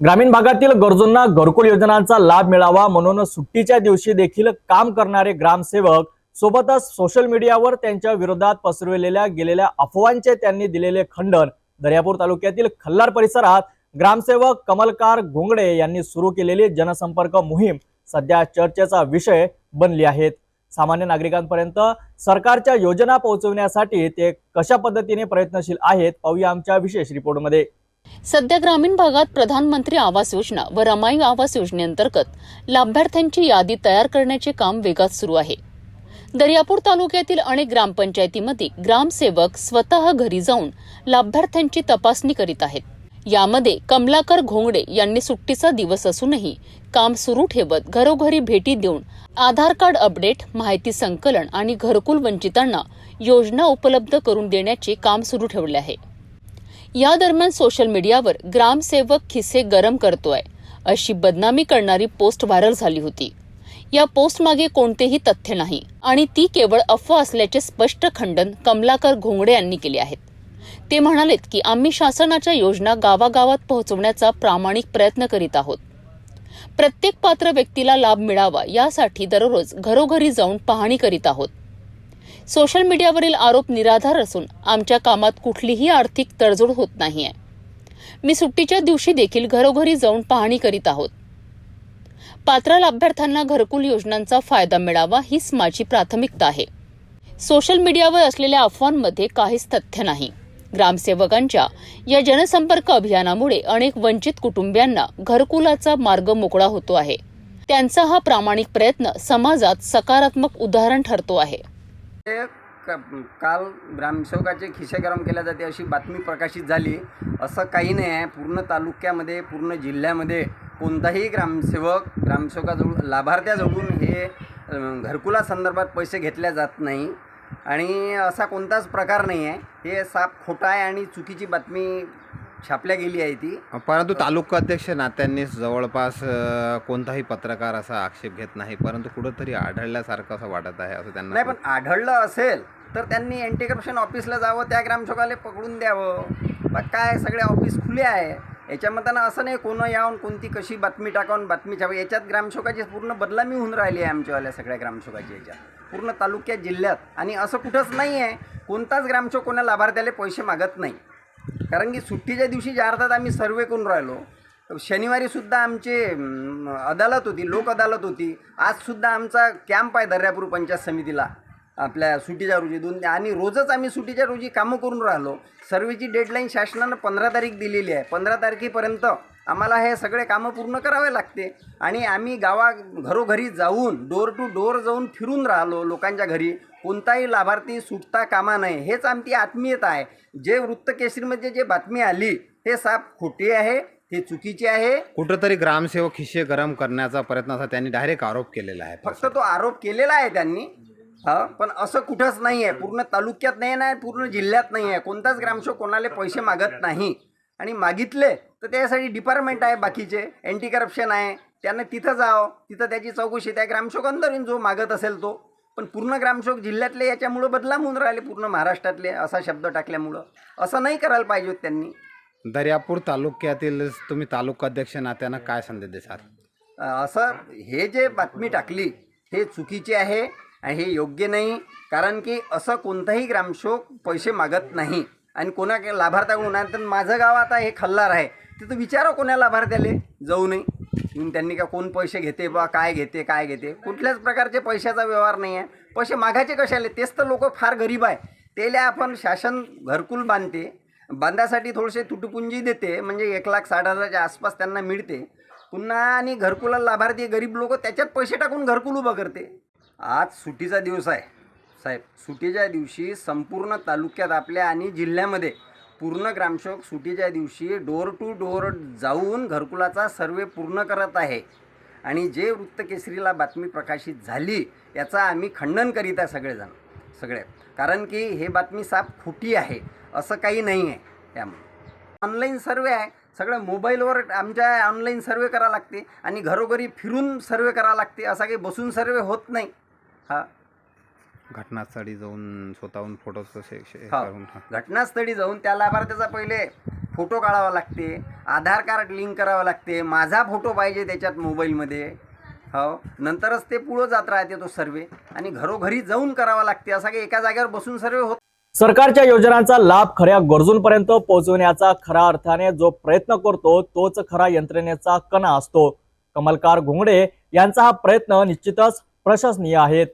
ग्रामीण भागातील गरजूंना घरकुल योजनांचा लाभ मिळावा म्हणून सुट्टीच्या दिवशी देखील काम करणारे ग्रामसेवक सोबतच सोशल मीडियावर त्यांच्या विरोधात पसरविलेल्या गेलेल्या अफवांचे त्यांनी दिलेले खंडन दर्यापूर तालुक्यातील खल्लार परिसरात ग्रामसेवक कमलकार घोंगडे यांनी सुरू केलेली जनसंपर्क मोहीम सध्या चर्चेचा विषय बनली आहेत. सामान्य नागरिकांपर्यंत सरकारच्या योजना पोहोचवण्यासाठी ते कशा पद्धतीने प्रयत्नशील आहेत पाहूया आमच्या विशेष रिपोर्टमध्ये सध्या ग्रामीण भागात प्रधानमंत्री आवास योजना व रमाई आवास योजनेअंतर्गत लाभार्थ्यांची यादी तयार करण्याचे काम वेगात सुरू आहे. दर्यापूर तालुक्यातील अनेक ग्रामपंचायतीमध्ये ग्रामसेवक स्वतः घरी जाऊन लाभार्थ्यांची तपासणी करीत आहेत. यामध्ये कमलाकर घोंगडे यांनी सुट्टीचा दिवस असूनही काम सुरू ठेवत घरोघरी भेटी देऊन आधार कार्ड अपडेट माहिती संकलन आणि घरकुल वंचितांना योजना उपलब्ध करून देण्याचे काम सुरू ठेवले आहे. या दरम्यान सोशल मीडियावर ग्रामसेवक खिसे गरम करतोय. अशी बदनामी करणारी पोस्ट व्हायरल झाली होती. या पोस्ट मागे कोणतेही तथ्य नाही आणि ती केवळ अफवा असल्याचे स्पष्ट खंडन कमलाकर घोंगडे यांनी केले आहेत. ते म्हणालेत की आम्ही शासनाच्या योजना गावागावात पोहोचवण्याचा प्रामाणिक प्रयत्न करीत आहोत. प्रत्येक पात्र व्यक्तीला लाभ मिळावा यासाठी दररोज घरोघरी जाऊन पाहणी करीत आहोत. सोशल मीडियावरील आरोप निराधार असून आमच्या कामात कुठलीही आर्थिक तडजोड होत नाहीये. मी सुट्टीच्या दिवशी देखील घरोघरी जाऊन पाहणी करीत आहोत. पात्र लाभार्थ्यांना घरकुल योजनांचा फायदा मिळावा हीच माझी प्राथमिकता आहे. सोशल मीडियावर असलेल्या अफवांमध्ये काहीच तथ्य नाही. ग्रामसेवकांच्या या जनसंपर्क अभियानामुळे अनेक वंचित कुटुंबियांना घरकुलाचा मार्ग मोकळा होतो आहे. त्यांचा हा प्रामाणिक प्रयत्न समाजात सकारात्मक उदाहरण ठरतो आहे. क- काल ग्रामसेवकाचे खिसे गरम केल्या जाते अशी बातमी प्रकाशित झाली. असं काही नाही आहे. पूर्ण तालुक्यामध्ये पूर्ण जिल्ह्यामध्ये कोणताही ग्रामसेवक ग्रामसेवकाजवळ लाभार्थ्याजवळून हे घरकुला संदर्भात पैसे घेतल्या जात नाही. आणि असा कोणताच प्रकार नाही आहे. हे साप खोटा आहे आणि चुकीची बातमी छापल्या गेली आहे ती. परंतु तालुका अध्यक्ष नात्यांनी जवळपास अ, कोणताही पत्रकार असा आक्षेप घेत नाही परंतु कुठंतरी आढळल्यासारखं असं वाटत आहे असं त्यांना नाही पण आढळलं असेल तर त्यांनी अँटी करप्शन ऑफिसला जावं त्या ग्रामसेवकाला पकडून द्यावं. मग काय सगळे ऑफिस खुले आहे? याच्यामध्ये ना असं नाही कोणं यावून कोणती कशी बातमी टाकावून बातमी छावा याच्यात ग्रामसेवकाची पूर्ण बदलामी होऊन राहिली आहे आमच्यावाल्या सगळ्या ग्रामसेवकाची याच्यात. पूर्ण तालुक्यात जिल्ह्यात. आणि असं कुठंच नाही आहे कोणताच ग्रामसेवक कोणा लाभार्थ्याला पैसे मागत नाही. कारण की सुट्टीच्या दिवशी ज्या अर्थात आम्ही सर्वे करून राहिलो शनिवारीसुद्धा आमचे अदालत होती लोक अदालत होती. आजसुद्धा आमचा कॅम्प आहे दर्यापूर पंचायत समितीला आपल्या सुट्टीच्या रोजी दोन आणि रोजच आम्ही सुट्टीच्या रोजी कामं करून राहिलो. सर्वेची डेडलाईन शासनानं पंधरा तारीख दिलेली आहे. पंधरा तारखेपर्यंत आम्हाला हे सगळे कामं पूर्ण करावे लागते. आणि आम्ही गावा घरोघरी जाऊन डोर टू डोर जाऊन फिरून राहिलो लोकांच्या घरी. कोणताही लाभार्थी सुटता कामा नये हेच आमची आत्मीयता आहे. जे वृत्तकेसरीमध्ये जे बातमी आली हे साप खोटी आहे हे चुकीची आहे. कुठंतरी ग्रामसेवक खिशे गरम करण्याचा प्रयत्न असा त्यांनी डायरेक्ट आरोप केलेला आहे. फक्त तो आरोप केलेला आहे त्यांनी. हा पण असं कुठंच नाही आहे पूर्ण तालुक्यात नाही नाही पूर्ण जिल्ह्यात नाही आहे कोणताच ग्रामसेवक कोणाला पैसे मागत नाही. आणि मागितले तर त्यासाठी डिपार्टमेंट आहे बाकीचे. अँटी करप्शन आहे. त्यांना तिथं जावं. तिथं त्याची चौकशी त्या ग्रामसेवक अंदर जो मागत असेल तो. पण पूर्ण ग्रामसेवक जिल्ह्यातले याच्यामुळं बदलाम होऊन राहिले पूर्ण महाराष्ट्रातले असा शब्द टाकल्यामुळं. असं नाही करायला पाहिजे त्यांनी. दर्यापूर तालुक्यातील तुम्ही तालुका अध्यक्ष नात्यानं काय संदेश देसाल? असं हे जे बातमी टाकली हे चुकीचे आहे आणि हे योग्य नाही. कारण की असं कोणताही ग्रामसेवक पैसे मागत नाही. आणि कोणा लाभार्थ्याकडून आणि तर माझं गाव आता हे खल्लार आहे. तिथं विचारा कोणा लाभार्थ्याले. जाऊ नये. येऊन त्यांनी का कोण पैसे घेते बा काय घेते काय घेते? कुठल्याच प्रकारचे पैशाचा व्यवहार नाही आहे. पैसे मागायचे कशाले? तेच तर लोक फार गरीब आहे. त्याला आपण शासन घरकुल बांधते. बांधासाठी थोडेसे तुटपुंजी देते. म्हणजे एक लाख साठ हजाराच्या आसपास त्यांना मिळते. पुन्हा आणि घरकुला लाभार्थी गरीब लोक त्याच्यात पैसे टाकून घरकुल उभं करते. आज सुट्टीचा दिवस आहे. साहेब सुटीच्या दिवशी संपूर्ण तालुक्यात आपल्या आणि जिल्ह्यामध्ये पूर्ण ग्रामसेवक सुटीच्या दिवशी डोर टू डोर जाऊन घरकुलाचा सर्वे पूर्ण करत आहे. आणि जे वृत्तकेसरीला बातमी प्रकाशित झाली याचा आम्ही खंडन करीत आहे सगळेजण सगळे. कारण की हे बातमी साफ खोटी आहे असं काही नाही आहे त्यामुळे ऑनलाईन सर्वे आहे सगळं मोबाईलवर आमच्या ऑनलाईन सर्वे करावं लागते आणि घरोघरी फिरून सर्वे करावं लागते असा काही बसून सर्वे होत नाही. हा. घटनास्थळी जाऊन स्वतःहून फोटो हा. घटनास्थळी जाऊन त्या लाभार्थ्याचा पहिले फोटो काढावा लागते आधार कार्ड लिंक करावं लागते माझा फोटो पाहिजे त्याच्यात मोबाईलमध्ये हो. नंतरच ते पुढं जात राहते तो सर्वे आणि घरोघरी जाऊन करावा लागते. असं काही एका जागेवर बसून सर्वे होत सरकारच्या योजनांचा लाभ खऱ्या गरजूंपर्यंत पोहोचवण्याचा खऱ्या अर्थाने जो प्रयत्न करतो तोच खरा यंत्रणेचा कणा असतो. कमलकार घोंगडे यांचा हा प्रयत्न निश्चितच प्रशंसनीय आहेत.